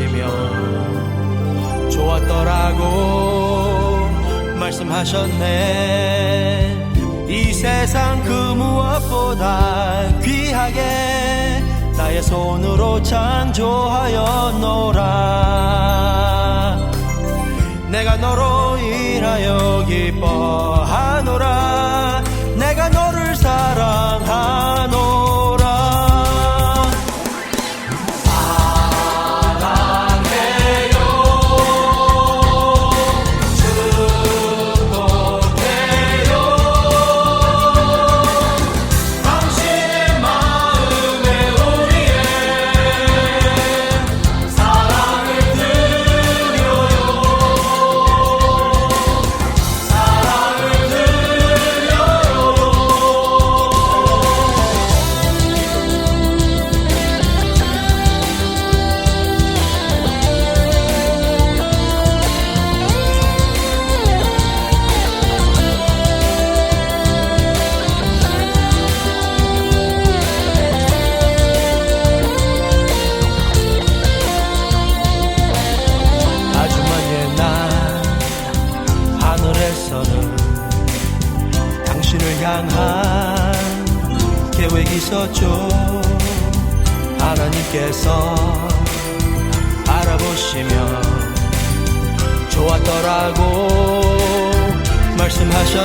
하시며 좋았더라고 말씀하셨네. 이 세상 그 무엇보다 귀하게 나의 손으로 창조하였노라. 내가 너로 인하여 기뻐하노라. 내가 너를 사랑하노라.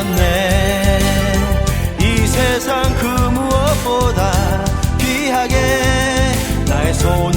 없네. 이 세상 그 무엇보다 귀하게 나의 손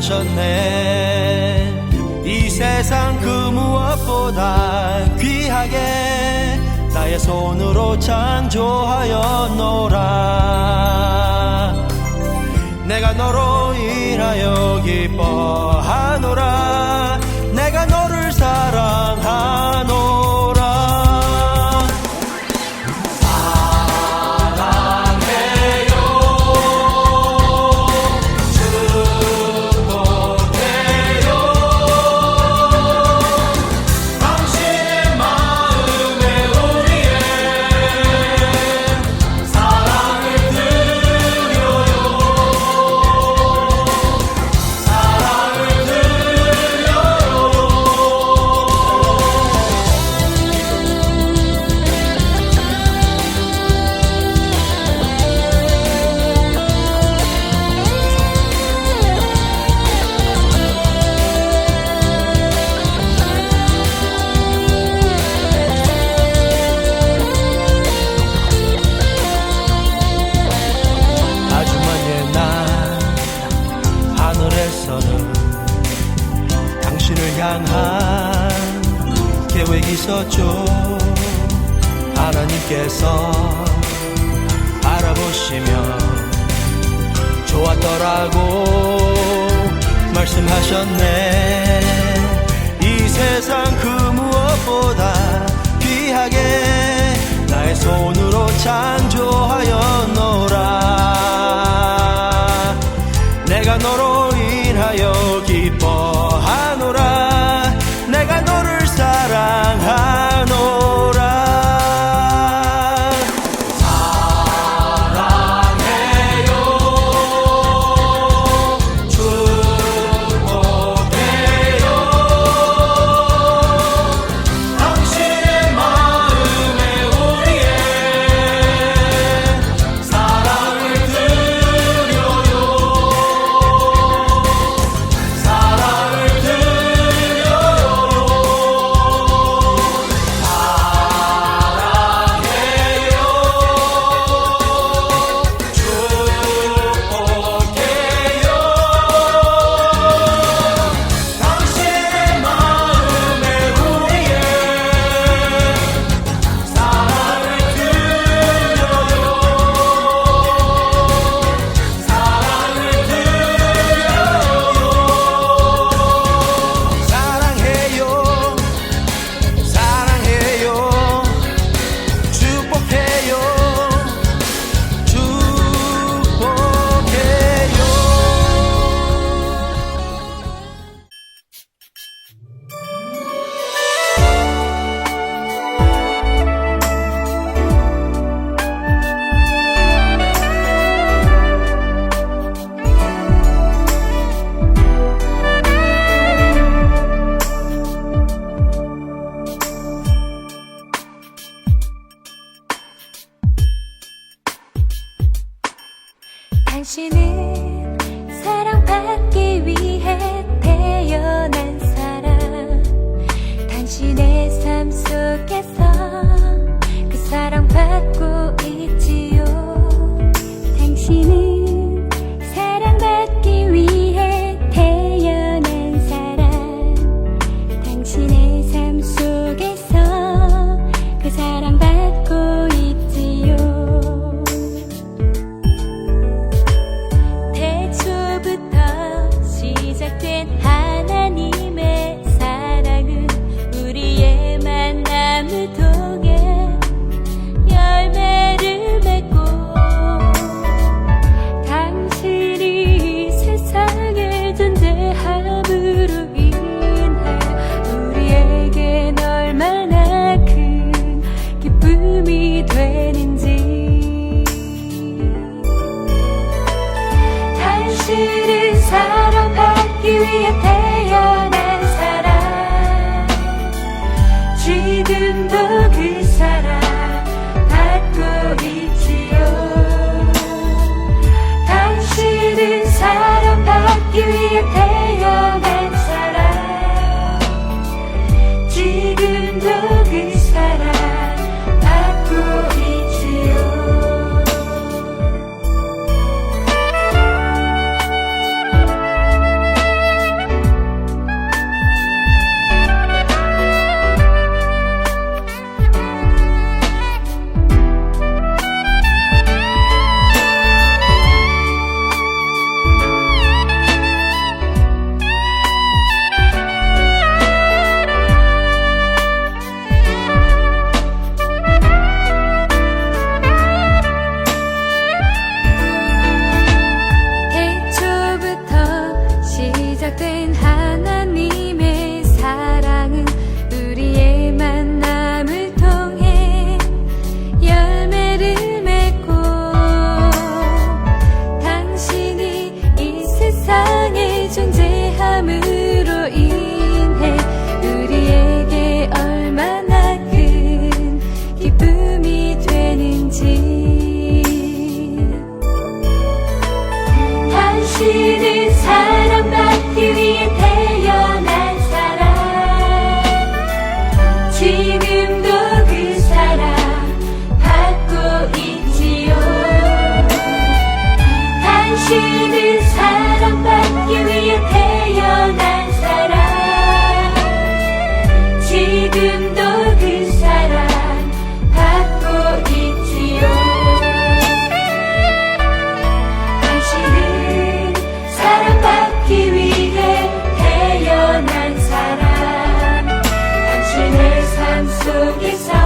하셨네. 이 세상 그 무엇보다 귀하게 나의 손으로 창조하였노라. 내가 너로 일하여 기뻐하노라. 내가 너를 사랑 Sugisai.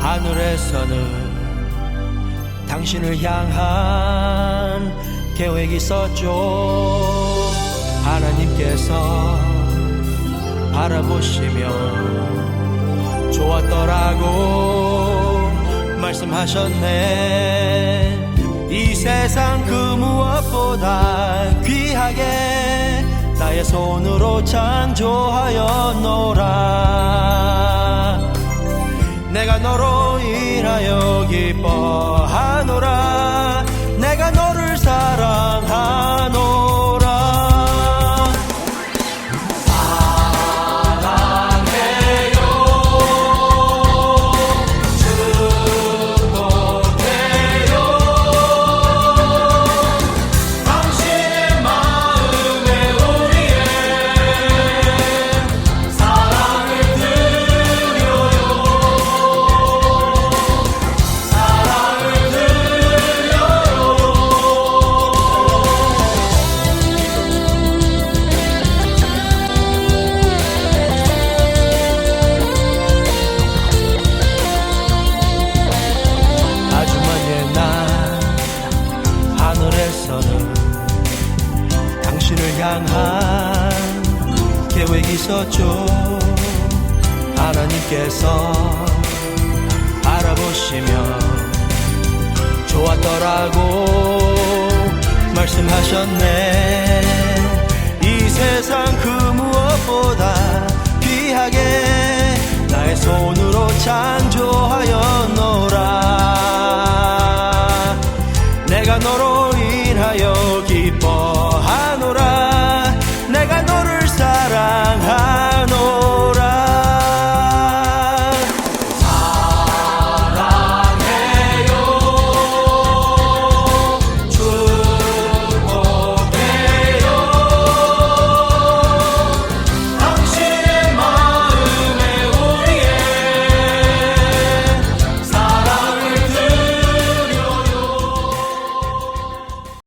하늘에서는 당신을 향한 계획이 있었죠. 하나님께서 바라보시며 좋았더라고 말씀하셨네. 이 세상 그 무엇보다 귀하게 나의 손으로 창조하였노라. 내가 너로 인하여 기뻐하노라 왔더라고. 말씀하셨네. 이 세상 그 무엇보다 귀하게 나의 손으로 창조하였노라. 내가 너로